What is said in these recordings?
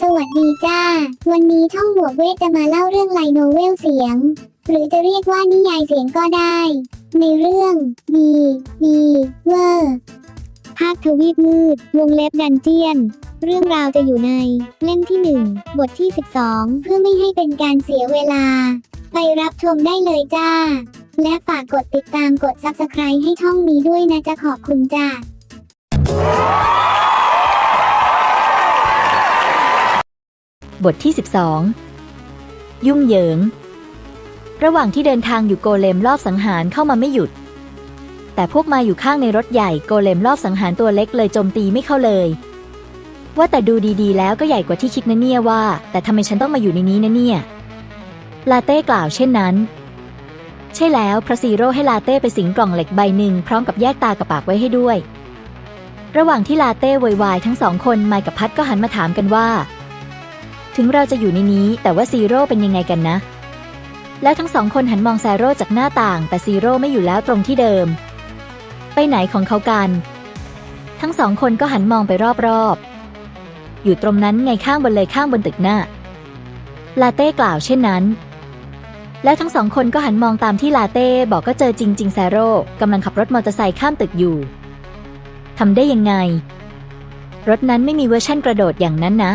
สวัสดีจ้า วันนี้ท่องบวกเวทจะมาเล่าเรื่องไลโนเวลเสียง หรือจะเรียกว่านิยายเสียงก็ได้ ในเรื่องบีบีเวอร์ภาคทวีปมืด วงเล็บดันเจียน เรื่องราวจะอยู่ใน เล่มที่ 1 บทที่ 12 เพื่อไม่ให้เป็นการเสียเวลา ไปรับชมได้เลยจ้า และฝากกดติดตามกด Subscribe ให้ช่องนี้ด้วยนะจะขอบคุณจ้า บทที่ 12 ยุ่งเหยิง ระหว่างที่เดินทางอยู่โกเลมรอบสังหารเข้ามาไม่หยุด แต่พวกมาอยู่ข้างในรถใหญ่โกเลมรอบสังหารตัวเล็กเลยโจมตีไม่เข้าเลย ว่าแต่ดูดีๆ แล้วก็ใหญ่กว่าที่คิดนะเนี่ยว่า แต่ทำไมฉันต้องมาอยู่ในนี้นะเนี่ย ลาเต้กล่าวเช่นนั้น ใช่แล้วพระซีโร่ให้ลาเต้ไปสิงกล่องเหล็กใบหนึ่งพร้อมกับแยกตากับปากไว้ให้ด้วย ระหว่างที่ลาเต้โวยวายทั้งสองคนไมค์กับพัดก็หันมาถามกันว่า ถึงเราจะอยู่ในนี้แต่ว่าซีโร่เป็นยังไงกันนะ แล้วทั้งสองคนหันมองแซโร่จากหน้าต่าง แต่ซีโร่ไม่อยู่แล้วตรงที่เดิม ไปไหนของเขากัน ทั้งสองคนก็หันมองไปรอบๆ อยู่ตรงนั้นไงข้างบนเลยข้างบนตึกหน้า ลาเต้กล่าวเช่นนั้น แล้วทั้งสองคนก็หันมองตามที่ลาเต้บอกก็เจอจริง ๆ แซโร่กำลังขับรถมอเตอร์ไซค์ข้ามตึกอยู่ทำได้ยังไง รถนั้นไม่มีเวอร์ชั่นกระโดดอย่างนั้นนะ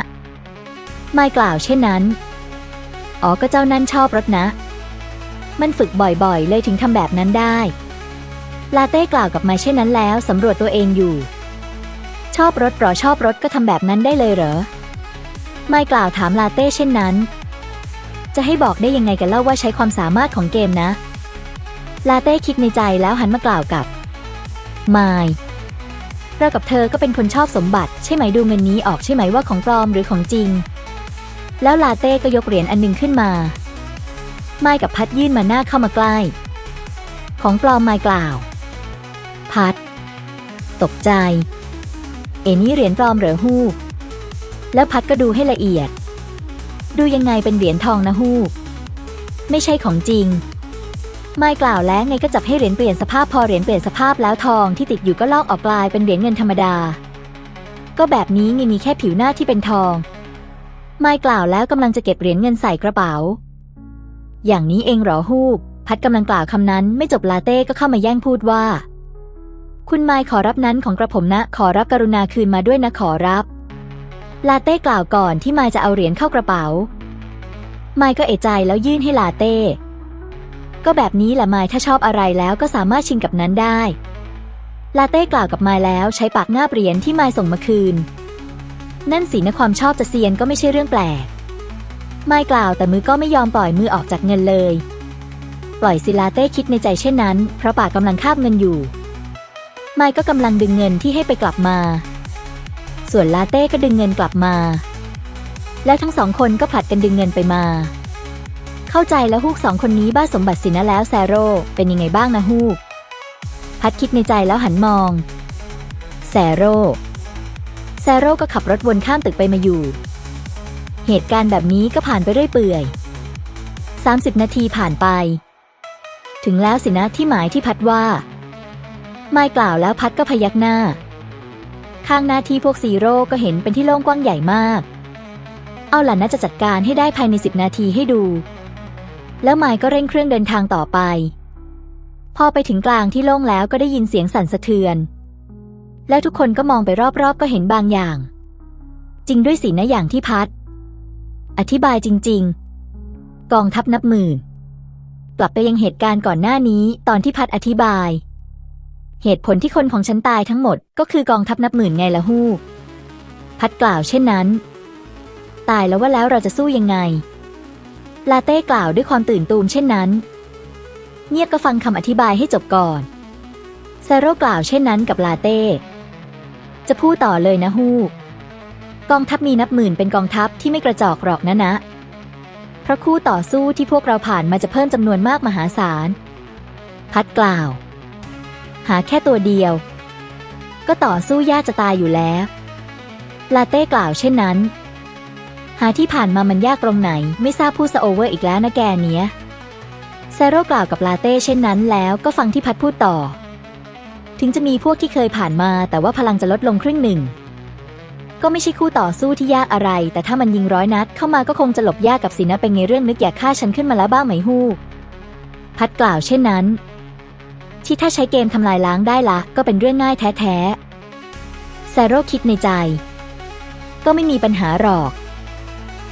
ไม่กล่าวเช่นนั้น อ๋อก็เจ้านั่นชอบรถนะ มันฝึกบ่อยๆ เลยถึงทำแบบนั้นได้ ลาเต้กล่าวกับไมเช่นนั้นแล้วสำรวจตัวเองอยู่ ชอบรถหรอชอบรถก็ทำแบบนั้นได้เลยเหรอ ไม่กล่าวถามลาเต้เช่นนั้น จะให้บอกได้ยังไงกันเล่าว่าใช้ความสามารถของเกมนะ ลาเต้คิดในใจแล้วหันมากล่าวกับ ไมเรากับเธอก็เป็นคนชอบสมบัติ ใช่ไหมดูเงินนี้ออกใช่ไหมว่าของปลอมหรือของจริง แล้วลาเต้ก็ยกเหรียญอันหนึ่งขึ้นมา ไม้กับพัดยื่นมาหน้าเข้ามาใกล้ ของปลอมไม้กล่าว พัด ตกใจ เอ็นี่เหรียญปลอมเหรอฮูกแล้วพัดก็ดูให้ละเอียด ดูยังไงเป็นเหรียญทองนะฮูกไม่ใช่ของจริงไม่กล่าวแล้วไงก็จับให้เหรียญเปลี่ยนสภาพพอเหรียญเปลี่ยนสภาพแล้วทองที่ติดอยู่ก็ลอกออกกลายเป็นเหรียญเงินธรรมดา ก็แบบนี้ไงมีแค่ผิวหน้าที่เป็นทอง ไม่กล่าวแล้วกำลังจะเก็บเหรียญเงินใส่กระเป๋า อย่างนี้เองเหรอฮูก พัดกำลังกล่าวคำนั้นไม่จบลาเต้ก็เข้ามาแย่งพูดว่า คุณไมค์ขอรับนั้นของกระผมนะ ขอรับกรุณาคืนมาด้วยนะขอรับ ลาเต้กล่าวก่อนที่ไมค์จะเอาเหรียญเข้ากระเป๋า ไมค์ก็เอะใจแล้วยื่นให้ลาเต้ ก็แบบนี้แหละไมค์ถ้าชอบอะไรแล้วก็สามารถชิงกับนั้นได้ ลาเต้กล่าวกับไมค์แล้วใช้ปากงาบเหรียญที่ไมค์ส่งมาคืน นั่นสินะความชอบจะเซียนก็ไม่ใช่เรื่องแปลก ไม่กล่าวแต่มือก็ไม่ยอมปล่อยมือออกจากเงินเลย ปล่อยสิลาเต้คิดในใจเช่นนั้น เพราะปากกำลังคาบเงินอยู่ ไม่ก็กำลังดึงเงินที่ให้ไปกลับมา ส่วนลาเต้ก็ดึงเงินกลับมา แล้วทั้งสองคนก็ผลัดกันดึงเงินไปมา เข้าใจแล้วฮูกสองคนนี้บ้าสมบัติสินะแล้วแซโร่เป็นยังไงบ้างนะฮูก พัดคิดในใจแล้วหันมอง แซโร่ ซโร่ก็ขับรถวนข้ามตึกไปมาอยู่ เหตุการณ์แบบนี้ก็ผ่านไปเรื่อยเปื่อย 30 นาทีผ่านไป ถึงแล้วสินะที่หมายที่พัดว่า ไม่กล่าวแล้วพัดก็พยักหน้า ข้างหน้าที่พวกซีโร่ก็เห็นเป็นที่โล่งกว้างใหญ่มาก เอาล่ะนะจะจัดการให้ได้ภายใน 10 นาทีให้ดู แล้วไมค์ก็เร่งเครื่องเดินทางต่อไป พอไปถึงกลางที่โล่งแล้วก็ได้ยินเสียงสั่นสะเทือน แล้วทุกคนก็มองไปรอบๆ ก็เห็นบางอย่าง จริงด้วยสินะอย่างที่พัด อธิบายจริง ๆ กองทัพนับหมื่น กลับไปยังเหตุการณ์ก่อนหน้านี้ตอนที่พัดอธิบาย เหตุผลที่คนของฉันตายทั้งหมด ก็คือกองทัพนับหมื่นไงละฮูกพัดกล่าวเช่นนั้น ตายแล้วว่าแล้วเราจะสู้ยังไง ลาเต้กล่าวด้วยความตื่นตูมเช่นนั้น เงียบก็ฟังคำอธิบายให้จบก่อนแซโร่กล่าวเช่นนั้นกับลาเต้ จะพูดต่อเลยนะฮูกกองทัพมีนับหมื่นเป็นกองทัพที่ไม่กระจอกหรอกนะนะ เพราะคู่ต่อสู้ที่พวกเราผ่านมาจะเพิ่มจำนวนมากมหาศาล พัดกล่าว หาแค่ตัวเดียว ก็ต่อสู้ยากจะตายอยู่แล้ว ลาเต้กล่าวเช่นนั้น หาที่ผ่านมามันยากตรงไหน ไม่ทราบพูดซะโอเวอร์อีกแล้วนะแกเนี้ย แซโร่กล่าวกับลาเต้เช่นนั้นแล้วก็ฟังที่พัดพูดต่อ ถึงจะมีพวกที่เคยผ่านมาแต่ว่าพลังจะลดลงครึ่งหนึ่ง ก็ไม่ใช่คู่ต่อสู้ที่ยากอะไร แต่ถ้ามันยิงร้อยนัดเข้ามาก็คงจะหลบยากกับสินะเป็นไงเรื่องนึกอยากฆ่าฉันขึ้นมาแล้วบ้างไหมฮูกพัดกล่าวเช่นนั้น ที่ถ้าใช้เกมทำลายล้างได้ละก็เป็นเรื่องง่ายแท้ๆแซโรคิดในใจ ก็ไม่มีปัญหาหรอก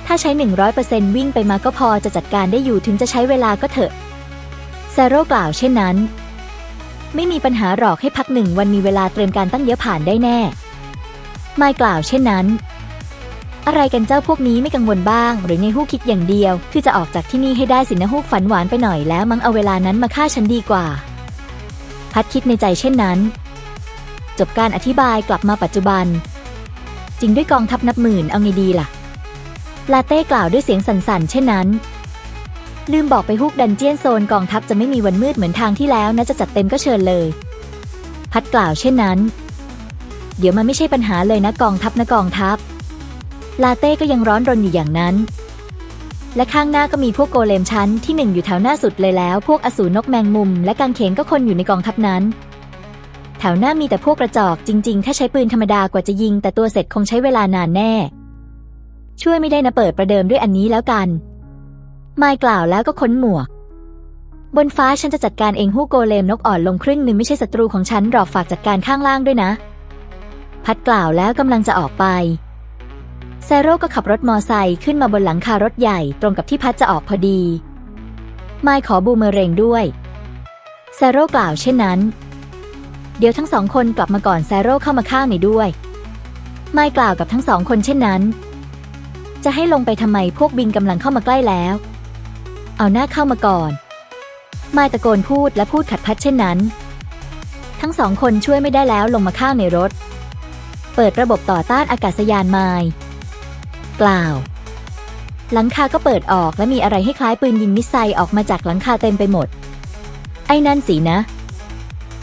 ถ้าใช้ 100%วิ่งไปมาก็พอจะจัดการได้อยู่ถึงจะใช้เวลาก็เถอะแซโรกล่าวเช่นนั้น ไม่มีปัญหาหรอกให้พักหนึ่งวันมีเวลาเตรียมการตั้งเยอะผ่านได้แน่ ไม่กล่าวเช่นนั้น อะไรกันเจ้าพวกนี้ไม่กังวลบ้าง หรือไงฮูกคิดอย่างเดียว คือจะออกจากที่นี่ให้ได้สินะฮูกฝันหวานไปหน่อยแล้วมั้งเอาเวลานั้นมาฆ่าฉันดีกว่า พัดคิดในใจเช่นนั้น จบการอธิบายกลับมาปัจจุบัน จริงด้วยกองทัพนับหมื่นเอาไงดีล่ะ ลาเต้กล่าวด้วยเสียงสั่นๆ เช่นนั้น ลืมบอกไปฮุกดันเจียนโซนกองทัพจะไม่มีวันมืดเหมือนทางที่แล้วนะจะจัดเต็มก็เชิญเลย พัดกล่าวเช่นนั้น เดี๋ยวมันไม่ใช่ปัญหาเลยนะกองทัพนะกองทัพ ลาเต้ก็ยังร้อนรนอยู่อย่างนั้น และข้างหน้าก็มีพวกโกเลมชั้นที่หนึ่งอยู่แถวหน้าสุดเลยแล้ว พวกอสูรนกแมงมุม และกางเขนก็คนอยู่ในกองทัพนั้น แถวหน้ามีแต่พวกกระจอกจริง ๆ ถ้าใช้ปืนธรรมดากว่าจะยิง แต่ตัวเสร็จคงใช้เวลานานแน่ ช่วยไม่ได้นะเปิดประเดิมด้วยอันนี้แล้วกัน ไมายกล่าวแล้วก็ค้นหมวก บนฟ้าฉันจะจัดการเองฮู้โกเลมนกอ่อนลงครึ่งหนึ่งไม่ใช่ศัตรูของฉันหรอกฝากจัดการข้างล่างด้วยนะ พัดกล่าวแล้วกำลังจะออกไปแซโร่ก็ขับรถมอไซค์ขึ้นมาบนหลังคารถใหญ่ตรงกับที่พัดจะออกพอดี ไมายขอบูมเมอเรงด้วยแซโร่กล่าวเช่นนั้น เดี๋ยวทั้งสองคนกลับมาก่อนแซโร่เข้ามาข้างในด้วย ไมายกล่าวกับทั้งสองคนเช่นนั้น จะให้ลงไปทำไมพวกบินกำลังเข้ามาใกล้แล้ว เอาหน้าเข้ามาก่อนไมายตะโกนพูดและพูดขัดพัดเช่นนั้น ทั้งสองคนช่วยไม่ได้แล้วลงมาข้างในรถ เปิดระบบต่อต้านอากาศยานไมายกล่าว หลังคาก็เปิดออกและมีอะไรให้คล้ายปืนยิงมิสไซล์ออกมาจากหลังคาเต็มไปหมด ไอ้นั่นสินะ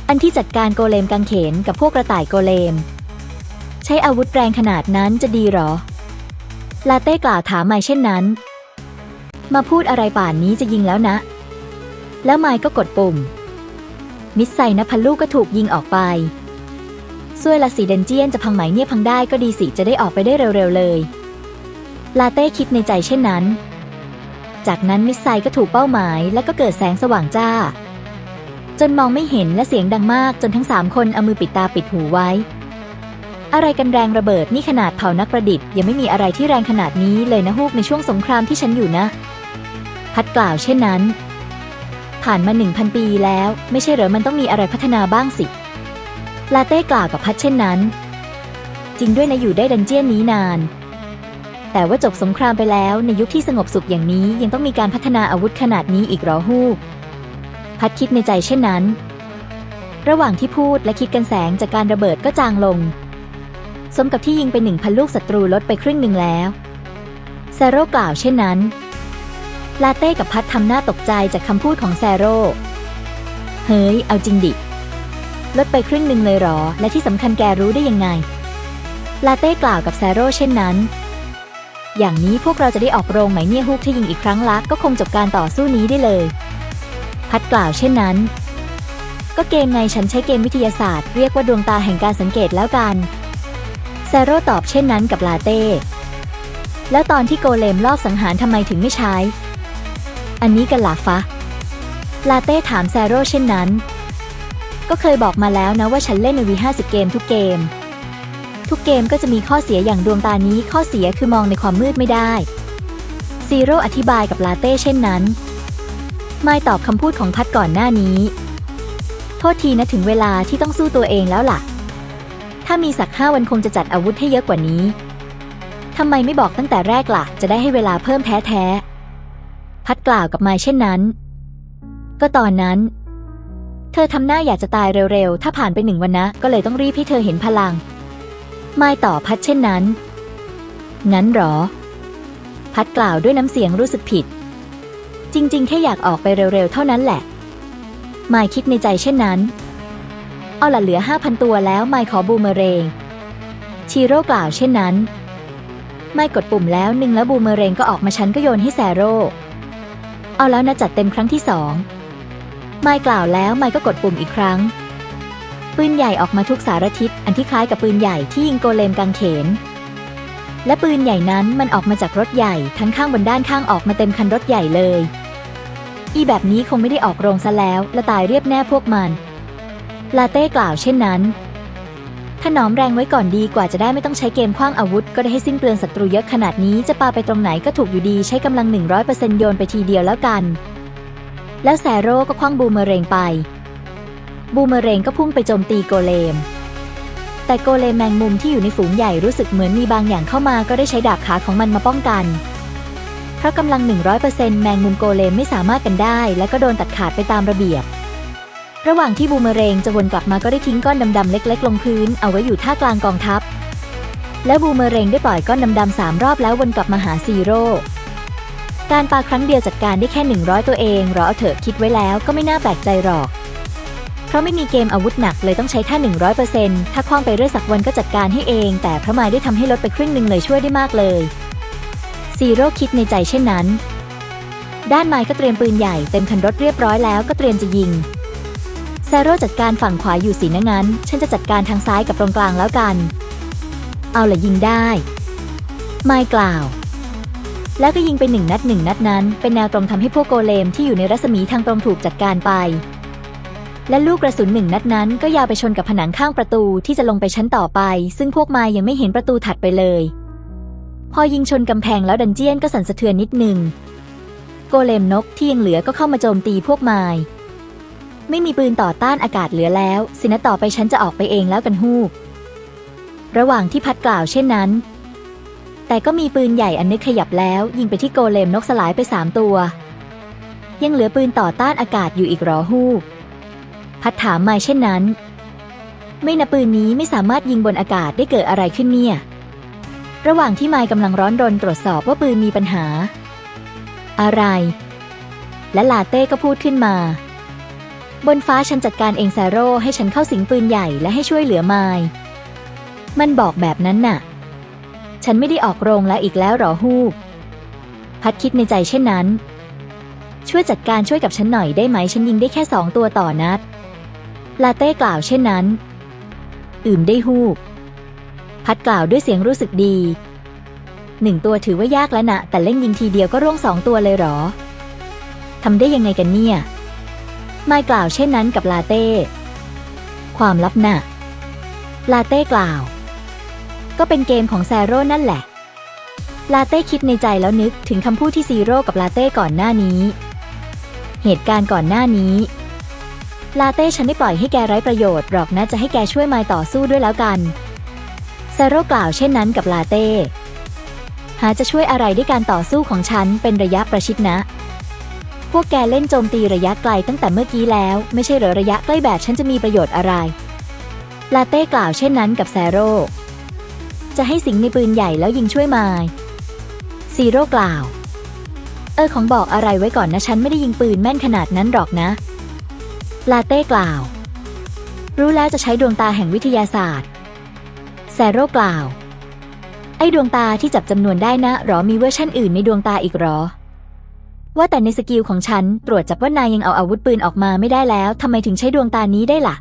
อันที่จัดการโกเลมกางเขนกับพวกกระต่ายโกเลม ใช้อาวุธแรงขนาดนั้นจะดีหรอ ลาเต้กล่าวถามไมค์เช่นนั้น มาพูดอะไรป่านนี้จะยิงแล้วนะ แล้วไมค์ก็กดปุ่ม มิสไซล์นพันลูกก็ถูกยิงออกไปซวยละสีเดนเจียนจะพังไหมเนี่ยพังได้ก็ดีสิจะได้ออกไปได้เร็วๆเลย ลาเต้คิดในใจเช่นนั้น จากนั้นมิสไซล์ก็ถูกเป้าหมายและก็เกิดแสงสว่างจ้า จนมองไม่เห็นและเสียงดังมากจนทั้งสามคนเอามือปิดตาปิดหูไว้ อะไรกันแรงระเบิดนี่ขนาดเผานักประดิษฐ์ยังไม่มีอะไรที่แรงขนาดนี้เลยนะฮูกในช่วงสงครามที่ฉันอยู่นะ พัดกล่าวเช่นนั้น ผ่านมาหนึ่งพันปีแล้ว ไม่ใช่เหรอมันต้องมีอะไรพัฒนาบ้างสิ ลาเต้กล่าวกับพัดเช่นนั้น จริงด้วยนะอยู่ได้ดันเจี้ยนนี้นาน แต่ว่าจบสงครามไปแล้วในยุคที่สงบสุขอย่างนี้ยังต้องมีการพัฒนาอาวุธขนาดนี้อีกหรอฮูกพัดคิดในใจเช่นนั้น ระหว่างที่พูดและคิดกันแสงจากการระเบิดก็จางลง สมกับที่ยิงไปหนึ่งพันลูกศัตรูลดไปครึ่งหนึ่งแล้วแซโร่กล่าวเช่นนั้น ลาเต้กับพัดทำหน้าตกใจจากคำพูดของแซโร่ เฮ้ย เอาจริงดิ ลดไปครึ่งหนึ่งเลยหรอ และที่สำคัญแกรู้ได้ยังไง ลาเต้กล่าวกับแซโร่เช่นนั้น อย่างนี้พวกเราจะได้ออกโรงไหมเนี่ยฮุกถ้ายิงอีกครั้งละก็คงจบการต่อสู้นี้ได้เลย พัดกล่าวเช่นนั้น ก็เกมไงฉันใช้เกมวิทยาศาสตร์ เรียกว่าดวงตาแห่งการสังเกตแล้วกัน แซโร่ตอบเช่นนั้นกับลาเต้ แล้วตอนที่โกเลมลอบสังหารทำไมถึงไม่ใช้ อันนี้กันหลาฟะ ลาเต้ถามแซโร่เช่นนั้น ก็เคยบอกมาแล้วนะว่าฉันเล่นในวี50เกมทุกเกม ทุกเกมก็จะมีข้อเสียอย่างดวงตานี้ข้อเสียคือมองในความมืดไม่ได้ซีโร่อธิบายกับลาเต้เช่นนั้นไม่ตอบคำพูดของพัดก่อนหน้านี้ โทษทีนะถึงเวลาที่ต้องสู้ตัวเองแล้วล่ะ ถ้ามีสักห้าวันคงจะจัดอาวุธให้เยอะกว่านี้ทำไมไม่บอกตั้งแต่แรกล่ะ จะได้ให้เวลาเพิ่มแท้แท้ๆ พัดกล่าวกับไมเช่นนั้น ก็ตอนนั้น เธอทำหน้าอยากจะตายเร็วๆ ถ้าผ่านไปหนึ่งวันนะ ก็เลยต้องรีบให้เธอเห็นพลัง ไม่ต่อพัดเช่นนั้น งั้นหรอ พัดกล่าวด้วยน้ำเสียงรู้สึกผิด จริง ๆ แค่อยากออกไปเร็วๆ เท่านั้นแหละไม่คิดในใจเช่นนั้น เอาละเหลือห้าพันตัวแล้วไม่ขอบูมเมเรง ชีโร่กล่าวเช่นนั้น ไม่กดปุ่มแล้วหนึ่งแล้วบูมเมเรงก็ออกมาฉันก็โยนให้แซโร่ เอาแล้วนะจัดเต็มครั้งที่สองไม่กล่าวแล้วไม่ก็กดปุ่มอีกครั้ง ปืนใหญ่ออกมาทุกสารทิศอันที่คล้ายกับปืนใหญ่ที่ยิงโกเลมกางเขน และปืนใหญ่นั้นมันออกมาจากรถใหญ่ทั้งข้างบนด้านข้างออกมาเต็มคันรถใหญ่เลย อีแบบนี้คงไม่ได้ออกโรงซะแล้วและตายเรียบแน่พวกมัน ลาเต้กล่าวเช่นนั้น ถนอมแรงไว้ก่อนดีกว่าจะได้ไม่ต้องใช้เกมคว้างอาวุธ ก็ได้ให้สิ้นเปลืองศัตรูเยอะขนาดนี้จะปาไปตรงไหนก็ถูกอยู่ดีใช้กำลัง 100%โยนไปทีเดียวแล้วกัน แล้วแซโร่ก็คว้างบูมเมเรงไป บูมเมเรงก็พุ่งไปโจมตีโกเลม แต่โกเลมแมงมุมที่อยู่ในฝูงใหญ่รู้สึกเหมือนมีบางอย่างเข้ามาก็ได้ใช้ดาบขาของมันมาป้องกันเพราะกำลัง 100%แมงมุมโกเลมไม่สามารถกันได้ และก็โดนตัดขาดไปตามระเบียบ ระหว่างที่บูมเมเรงจะวนกลับมาก็ได้ทิ้งก้อนดำๆเล็ก ๆ ลงพื้น เอาไว้อยู่ท่ากลางกองทัพ แล้วบูมเมเรงได้ปล่อยก้อนดำๆสามรอบแล้ววนกลับมาหาซีโร่การปาครั้งเดียวจัดการได้แค่ 100 ตัวเองรอเถอะคิดไว้แล้วก็ไม่น่าแปลกใจหรอก เพราะไม่มีเกมอาวุธหนักเลยต้องใช้แค่100%ถ้าคว้างไปเรื่อยสักวันก็จัดการให้เอง แต่พระมายได้ทำให้ลดไปครึ่งหนึ่งเลยช่วยได้มากเลยซีโร่คิดในใจเช่นนั้น ด้านไมค์ก็เตรียมปืนใหญ่เต็มคันรถเรียบร้อยแล้วก็เตรียมจะยิง ซโร่จัดการฝั่งขวาอยู่สีนะงั้น ฉันจะจัดการทางซ้ายกับตรงกลางแล้วกัน เอาละยิงได้ ไมค์กล่าว แล้วก็ยิงไปหนึ่งนัดหนึ่งนัดนั้น เป็นแนวตรงทำให้พวกโกเลมที่อยู่ในรัศมีทางตรงถูกจัดการไป และลูกกระสุนหนึ่งนัดนั้น ก็ยาวไปชนกับผนังข้างประตูที่จะลงไปชั้นต่อไป ซึ่งพวกมค์ยังไม่เห็นประตูถัดไปเลย พอยิงชนกำแพงแล้วดันเจียนก็สั่นสะเทือนนิดหนึ่งโกเลมนกที่ยังเหลือก็เข้ามาโจมตีพวกมค์ ไม่มีปืนต่อต้านอากาศเหลือแล้ว สินะต่อไปฉันจะออกไปเองแล้วกันฮูก ระหว่างที่พัดกล่าวเช่นนั้น แต่ก็มีปืนใหญ่อันนึกขยับแล้ว ยิงไปที่โกเลมนกสลายไปสามตัว ยังเหลือปืนต่อต้านอากาศอยู่อีกหรอฮูก พัดถามมาเช่นนั้น ไม่นะปืนนี้ไม่สามารถยิงบนอากาศได้เกิดอะไรขึ้นเนี่ย ระหว่างที่ไมค์กำลังร้อนรนตรวจสอบว่าปืนมีปัญหา อะไร และลาเต้ก็พูดขึ้นมา บนฟ้าฉันจัดการเองแซโร่ให้ฉันเข้าสิงปืนใหญ่และให้ช่วยเหลือไมล์มันบอกแบบนั้นน่ะ ฉันไม่ได้ออกโรงแล้วอีกแล้วหรอฮูกพัดคิดในใจเช่นนั้น ช่วยจัดการช่วยกับฉันหน่อยได้ไหมฉันยิงได้แค่สองตัวต่อนัด ลาเต้กล่าวเช่นนั้น อืมได้ฮูกพัดกล่าวด้วยเสียงรู้สึกดีหนึ่งตัวถือว่ายากแล้วนะแต่เล่นยิงทีเดียวก็ร่วงสองตัวเลยหรอทำได้ยังไงกันเนี่ย ไม่กล่าวเช่นนั้นกับลาเต้ ความลับน่ะ ลาเต้กล่าว ก็เป็นเกมของแซโร่นั่นแหละ ลาเต้คิดในใจแล้วนึกถึงคำพูดที่ซีโร่กับลาเต้ก่อนหน้านี้ เหตุการณ์ก่อนหน้านี้ ลาเต้ฉันไม่ปล่อยให้แกไร้ประโยชน์หรอกนะจะให้แกช่วยไมายต่อสู้ด้วยแล้วกัน แซโร่กล่าวเช่นนั้นกับลาเต้หาจะช่วยอะไรด้วยการต่อสู้ของฉันเป็นระยะประชิดนะ พวกแกเล่นโจมตีระยะไกลตั้งแต่เมื่อกี้แล้ว ไม่ใช่เหรอระยะใกล้แบบฉันจะมีประโยชน์อะไร ลาเต้กล่าวเช่นนั้นกับแซโร่จะให้สิงในปืนใหญ่แล้วยิงช่วยมายซีโร่กล่าว เออของบอกอะไรไว้ก่อนนะฉันไม่ได้ยิงปืนแม่นขนาดนั้นหรอกนะ ลาเต้กล่าว รู้แล้วจะใช้ดวงตาแห่งวิทยาศาสตร์ แซโร่กล่าว ไอ้ดวงตาที่จับจำนวนได้นะหรอมีเวอร์ชั่นอื่นในดวงตาอีกหรอ ว่าแต่ในสกิลของฉันตรวจจับว่านายยังเอาอาวุธปืนออกมาไม่ได้แล้วทำไมถึงใช้ดวงตานี้ได้ล่ะ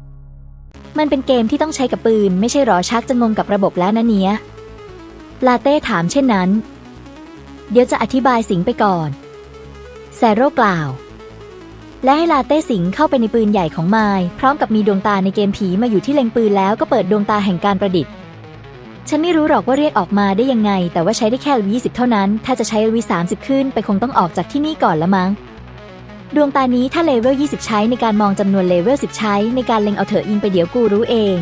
มันเป็นเกมที่ต้องใช้กับปืน ไม่ใช่หรอชักจะงงกับระบบแล้วนะเนี้ย ลาเต้ถามเช่นนั้น เดี๋ยวจะอธิบายสิงไปก่อนแซโร่กล่าว และให้ลาเต้สิงเข้าไปในปืนใหญ่ของไมล์พร้อมกับมีดวงตาในเกมผีมาอยู่ที่เล็งปืนแล้วก็เปิดดวงตาแห่งการประดิษฐ์ ฉันไม่รู้หรอกว่าเรียกออกมาได้ยังไง แต่ว่าใช้ได้แค่วีสิบเท่านั้น ถ้าจะใช้วีสามสิบขึ้นไปคงต้องออกจากที่นี่ก่อนละมั้ง ดวงตานี้ถ้าเลเวล 20 ใช้ในการมองจำนวนเลเวล 10 ใช้ในการเล็งเอาเถอะยิงไปเดี๋ยวกูรู้เอง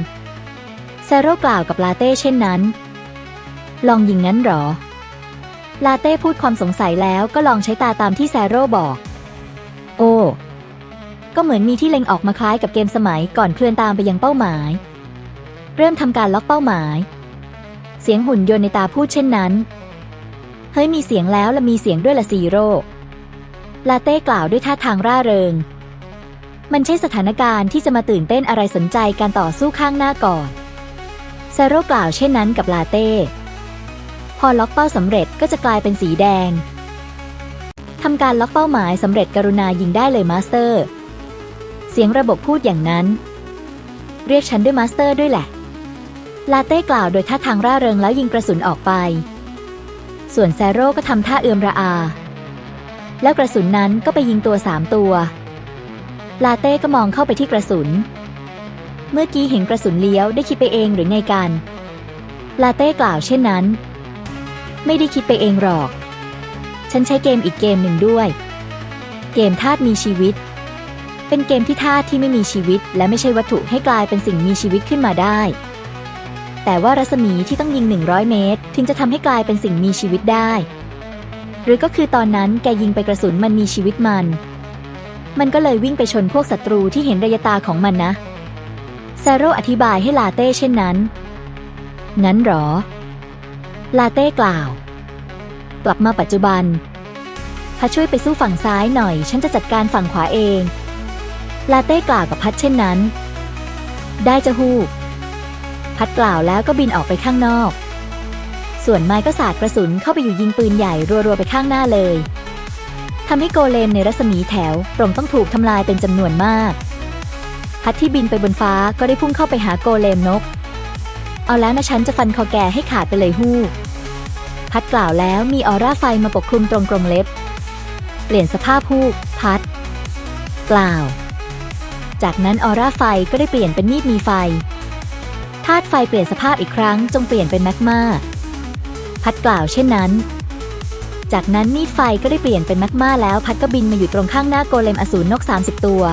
แซโร่กล่าวกับลาเต้เช่นนั้น ลองยิงงั้นหรอ ลาเต้พูดความสงสัยแล้วก็ลองใช้ตาตามที่แซโร่บอก โอ้ก็เหมือนมีที่เล็งออกมาคล้ายกับเกมสมัยก่อนเคลื่อนตามไปยังเป้าหมาย เริ่มทำการล็อกเป้าหมาย เสียงหุ่นยนต์ในตาพูดเช่นนั้น เฮ้ยมีเสียงแล้วและมีเสียงด้วยละซีโร่ลาเต้กล่าวด้วยท่าทางร่าเริง มันใช่สถานการณ์ที่จะมาตื่นเต้นอะไรสนใจการต่อสู้ข้างหน้าก่อนแซโร่กล่าวเช่นนั้นกับลาเต้ พอล็อกเป้าสำเร็จก็จะกลายเป็นสีแดงทำการล็อกเป้าหมายสำเร็จกรุณายิงได้เลยมาสเตอร์ เสียงระบบพูดอย่างนั้น เรียกฉันด้วยมาสเตอร์ด้วยแหละ ลาเต้กล่าวโดยท่าทางร่าเริงแล้วยิงกระสุนออกไป ส่วนแซโร่ก็ทำท่าเอือมระอา แล้วกระสุนนั้นก็ไปยิงตัวสามตัว ลาเต้ก็มองเข้าไปที่กระสุน เมื่อกี้เห็นกระสุนเลี้ยวได้คิดไปเองหรือไงกัน ลาเต้กล่าวเช่นนั้น ไม่ได้คิดไปเองหรอก ฉันใช้เกมอีกเกมหนึ่งด้วย เกมธาตุมีชีวิต เป็นเกมที่ธาตุที่ไม่มีชีวิต และไม่ใช่วัตถุให้กลายเป็นสิ่งมีชีวิตขึ้นมาได้ แต่ว่ารัศมีที่ต้องยิง 100 เมตร ถึงจะทำให้กลายเป็นสิ่งมีชีวิตได้ หรือก็คือตอนนั้นแกยิงไปกระสุนมันมีชีวิตมัน มันก็เลยวิ่งไปชนพวกศัตรูที่เห็นระยะตาของมันนะแซโรอธิบายให้ลาเต้เช่นนั้น งั้นหรอ ลาเต้กล่าว กลับมาปัจจุบัน พัดช่วยไปสู้ฝั่งซ้ายหน่อย ฉันจะจัดการฝั่งขวาเอง ลาเต้กล่าวกับพัดเช่นนั้น ได้จะฮูก พัดกล่าวแล้วก็บินออกไปข้างนอก ส่วนไม้ก็สาดกระสุนเข้าไปอยู่ยิงปืนใหญ่รัวๆไปข้างหน้าเลยทำให้โกเลมในรัศมีแถวตรงต้องถูกทำลายเป็นจำนวนมาก พัดที่บินไปบนฟ้าก็ได้พุ่งเข้าไปหาโกเลมนก เอาแล้วนะฉันจะฟันคอแกให้ขาดไปเลยฮู้ พัดกล่าวแล้วมีออร่าไฟมาปกคลุมตรงกรงเล็บ เปลี่ยนสภาพฮูกพัด กล่าว จากนั้นออร่าไฟก็ได้เปลี่ยนเป็นมีดมีไฟาตุไฟเปลี่ยนสภาพอีกครั้งจงเปลี่ยนเป็นแมกมาพัดกล่าวเช่นนั้น จากนั้นมีดไฟก็ได้เปลี่ยนเป็นแมกมาแล้วพัดก็บินมาอยู่ตรงข้างหน้าโกเลมอสูรนก 30 ตัว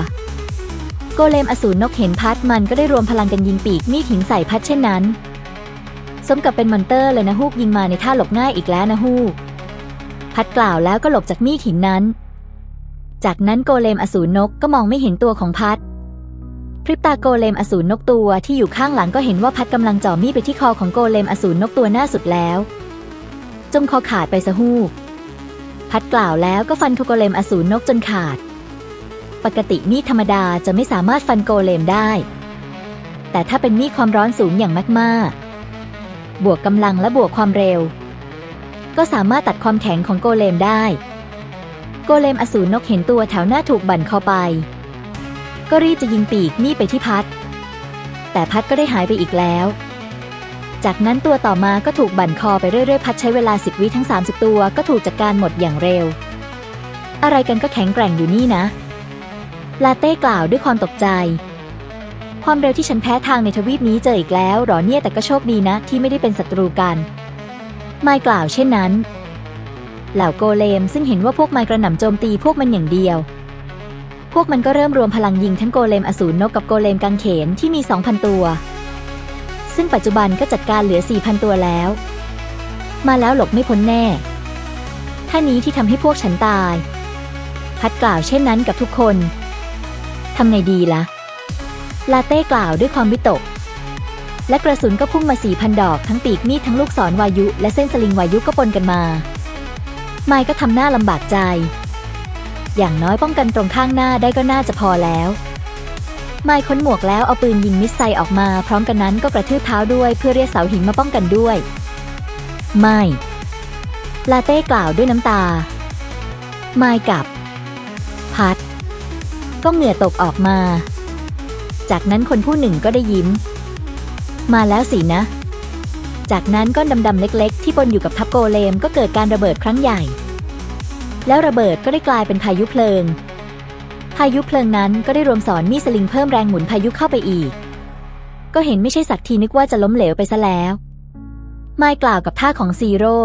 โกเลมอสูรนกเห็นพัดมันก็ได้รวมพลังกันยิงปีกมีดหินใส่พัดเช่นนั้น สมกับเป็นมอนเตอร์เลยนะฮูกยิงมาในท่าหลบง่ายอีกแล้วนะฮูกพัดกล่าวแล้วก็หลบจากมีดหินนั้น จากนั้นโกเลมอสูรนกก็มองไม่เห็นตัวของพัด พริบตาโกเลมอสูรนกตัวที่อยู่ข้างหลังก็เห็นว่าพัดกำลังจ่อมีดไปที่คอของโกเลมอสูรนกตัวหน้าสุดแล้ว จงคอขาดไปซะฮูกพัดกล่าวแล้วก็ฟันโกเลมอสูรนกจนขาด ปกติมีดธรรมดาจะไม่สามารถฟันโกเลมได้ แต่ถ้าเป็นมีดความร้อนสูงอย่างมากๆ บวกกำลังและบวกความเร็ว ก็สามารถตัดความแข็งของโกเลมได้ โกเลมอสูรนกเห็นตัวแถวหน้าถูกบั่นคอไป ก็รีบจะยิงปีกมีไปที่พัด แต่พัดก็ได้หายไปอีกแล้ว จากนั้นตัวต่อมาก็ถูกบั่นคอไปเรื่อยๆ พัดใช้เวลาสิบวิทั้ง 30 ตัวก็ถูกจัดการหมดอย่างเร็ว อะไรกันก็แข็งแกร่งอยู่นี่นะ ลาเต้กล่าวด้วยความตกใจ ความเร็วที่ฉันแพ้ทางในทวีปนี้เจออีกแล้วหรอเนี่ยแต่ก็โชคดีนะ ที่ไม่ได้เป็นศัตรูกัน ไมค์กล่าวเช่นนั้น เหล่าโกเลมซึ่งเห็นว่าพวกไมกระหน่ำโจมตีพวกมันอย่างเดียว วกมันก็เริ่มรวมพลังยิงทั้งโกเลมอสูรนกกับโกเลมกังเขนที่มี 2,000 ตัว ซึ่งปัจจุบันก็จัดการเหลือ 4,000 ตัวแล้ว มาแล้วหลบไม่พ้นแน่ ท่านี้ที่ทำให้พวกฉันตาย พัดกล่าวเช่นนั้นกับทุกคนทำไงดีละ่ะ ลาเต้กล่าวด้วยความวิตก และกระสุนก็พุ่งมาสี่พันดอกทั้งปีกมีดทั้งลูกศรวายุ และเส้นสลิงวายุก็ปนกันมา ไมค์ก็ทำหน้าลำบากใจ อย่างน้อยป้องกันตรงข้างหน้าได้ก็น่าจะพอแล้วไมค์ค้นหมวกแล้วเอาปืนยิงมิสไซล์ออกมา พร้อมกันนั้นก็กระทืบเท้าด้วยเพื่อเรียกเสาหินมาป้องกันด้วย ไม่ ลาเต้กล่าวด้วยน้ำตา ไมค์กับ พัด ก็เหงื่อตกออกมา จากนั้นคนผู้หนึ่งก็ได้ยิ้ม มาแล้วสินะ จากนั้นก้อนดำๆเล็ก ๆ ที่ปนอยู่กับทับโกเลมก็เกิดการระเบิดครั้งใหญ่ แล้วระเบิดก็ได้กลายเป็นพายุเพลิง พายุเพลิงนั้นก็ได้รวมสอนมีสลิงเพิ่มแรงหมุนพายุเข้าไปอีก ก็เห็นไม่ใช่สักทีนึกว่าจะล้มเหลวไปซะแล้วไม่กล่าวกับท่าของซีโร่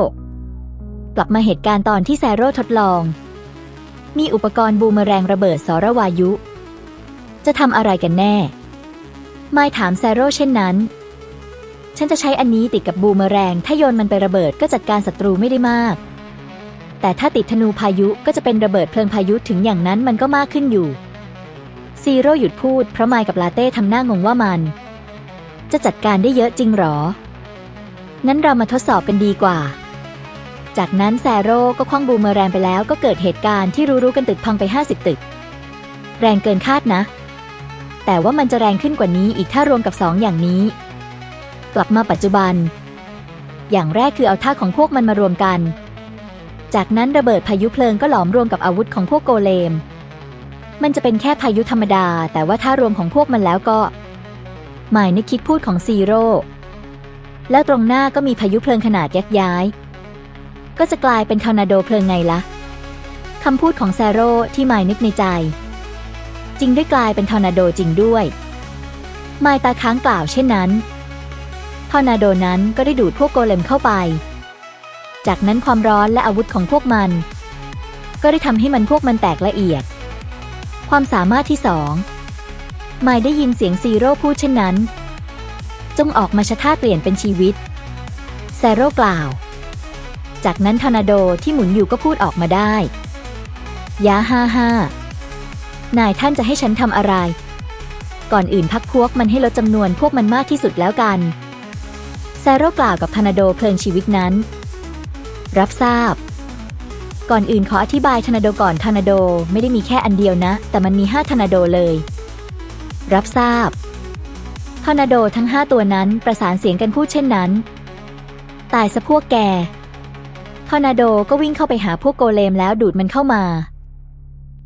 กลับมาเหตุการณ์ตอนที่แซโร่ทดลอง มีอุปกรณ์บูมเมแรงระเบิดสรวายุ จะทำอะไรกันแน่ ไม่ถามแซโร่เช่นนั้น ฉันจะใช้อันนี้ติดกับบูมเมแรงถ้าโยนมันไประเบิดก็จัดการศัตรูไม่ได้มาก แต่ถ้าติดธนูพายุก็จะเป็นระเบิดเพลิงพายุถึงอย่างนั้นมันก็มากขึ้นอยู่ ซีโร่หยุดพูดเพราะไมค์กับลาเต้ทำหน้างงว่ามัน จะจัดการได้เยอะจริงหรอ งั้นเรามาทดสอบกันดีกว่า จากนั้นแซโร่ก็คว้างบูมเมอแรงไปแล้วก็เกิดเหตุการณ์ที่รู้ๆกันตึกพังไป 50 ตึก แรงเกินคาดนะ แต่ว่ามันจะแรงขึ้นกว่านี้อีกถ้ารวมกับสองอย่างนี้ กลับมาปัจจุบัน อย่างแรกคือเอาท่าของพวกมันมารวมกัน จากนั้นระเบิดพายุเพลิงก็หลอมรวมกับอาวุธของพวกโกเลม มันจะเป็นแค่พายุธรรมดา แต่ว่าถ้ารวมของพวกมันแล้วก็หมายนึกคิดพูดของซีโร่แล้วตรงหน้าก็มีพายุเพลิงขนาดยักษ์ย้าย ก็จะกลายเป็นทอร์นาโดเพลิงไงละ่ะคำพูดของแซโร่ที่มายนึกในใจ จริงด้วยกลายเป็นทอร์นาโดจริงด้วยมายตาค้างกล่าวเช่นนั้น ทอร์นาโดนั้นก็ได้ดูดพวกโกเลมเข้าไป จากนั้นความร้อนและอาวุธของพวกมัน ก็ได้ทำให้มันพวกมันแตกละเอียด ความสามารถที่สองไมายได้ยินเสียงซีโร่พูดเช่นนั้น จงออกมาชะท่าเปลี่ยนเป็นชีวิตแซโร่กล่าว จากนั้นทอร์นาโดที่หมุนอยู่ก็พูดออกมาได้ยาฮ่าฮ่านายท่านจะให้ฉันทำอะไร ก่อนอื่นพักพวกมันให้ลดจำนวนพวกมันมากที่สุดแล้วกันแซโร่กล่าวกับทอร์นาโดเพลิงชีวิตนั้น รับทราบ ก่อนอื่นขออธิบายทอร์นาโดก่อนทอร์นาโดไม่ได้มีแค่อันเดียวนะ แต่มันมีห้าทอร์นาโดเลย รับทราบทอร์นาโดทั้งห้าตัวนั้นประสานเสียงกันพูดเช่นนั้น ตายซะพวกแกทอร์นาโดก็วิ่งเข้าไปหาพวกโกเลมแล้วดูดมันเข้ามา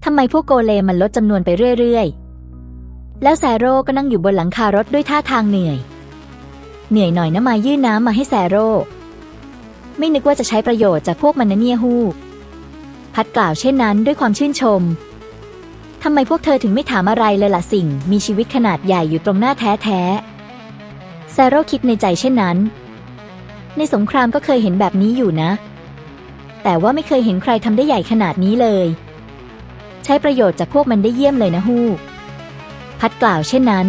ทำไมพวกโกเลมมันลดจำนวนไปเรื่อยๆ แล้วแซโร่ก็นั่งอยู่บนหลังคารถด้วยท่าทางเหนื่อย เหนื่อยหน่อยนะมายื่นน้ำมาให้แซโร่ ไม่นึกว่าจะใช้ประโยชน์จากพวกมันนะเนี่ยฮูกพัดกล่าวเช่นนั้นด้วยความชื่นชมทำไมพวกเธอถึงไม่ถามอะไรเลยล่ะสิ่ง มีชีวิตขนาดใหญ่อยู่ตรงหน้าแท้ๆแซโรคิดในใจเช่นนั้น ในสงครามก็เคยเห็นแบบนี้อยู่นะ แต่ว่าไม่เคยเห็นใครทำได้ใหญ่ขนาดนี้เลย ใช้ประโยชน์จากพวกมันได้เยี่ยมเลยนะฮูกพัดกล่าวเช่นนั้น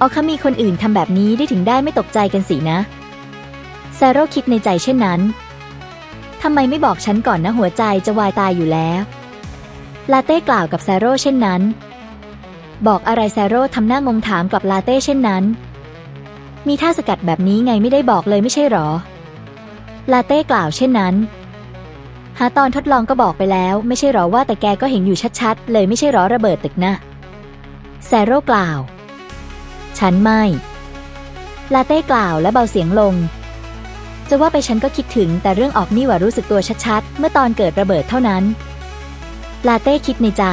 อ๋อคะมีคนอื่นทำแบบนี้ได้ถึงได้ไม่ตกใจกันสินะ ซโร่คิดในใจเช่นนั้น ทำไมไม่บอกฉันก่อนนะหัวใจจะวายตายอยู่แล้ว ลาเต้กล่าวกับแซโร่เช่นนั้น บอกอะไรแซโร่ทำหน้างงถามกับลาเต้เช่นนั้น มีท่าสกัดแบบนี้ไงไม่ได้บอกเลยไม่ใช่หรอ ลาเต้กล่าวเช่นนั้น หาตอนทดลองก็บอกไปแล้วไม่ใช่หรอว่าแต่แกก็เห็นอยู่ชัดๆ เลยไม่ใช่หรอระเบิดตึกนะแซโร่กล่าว ฉันไม่ ลาเต้กล่าวและเบาเสียงลง จะว่าไปฉันก็คิดถึงแต่เรื่องออกนี่ว่ารู้สึกตัวชัดๆ เมื่อตอนเกิดระเบิดเท่านั้น ลาเต้คิดในใจ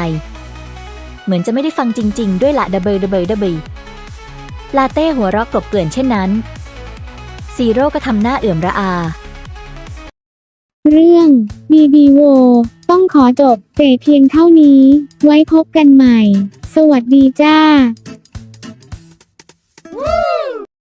เหมือนจะไม่ได้ฟังจริง ๆ ด้วยละดับเบิลดับเบิลดับเบิลลาเต้หัวเราะกลบเกลื่อนเช่นนั้น ซีโร่ก็ทำหน้าเอื่อมระอา เรื่อง BBO ต้องขอจบแต่เพียงเท่านี้ ไว้พบกันใหม่ สวัสดีจ้า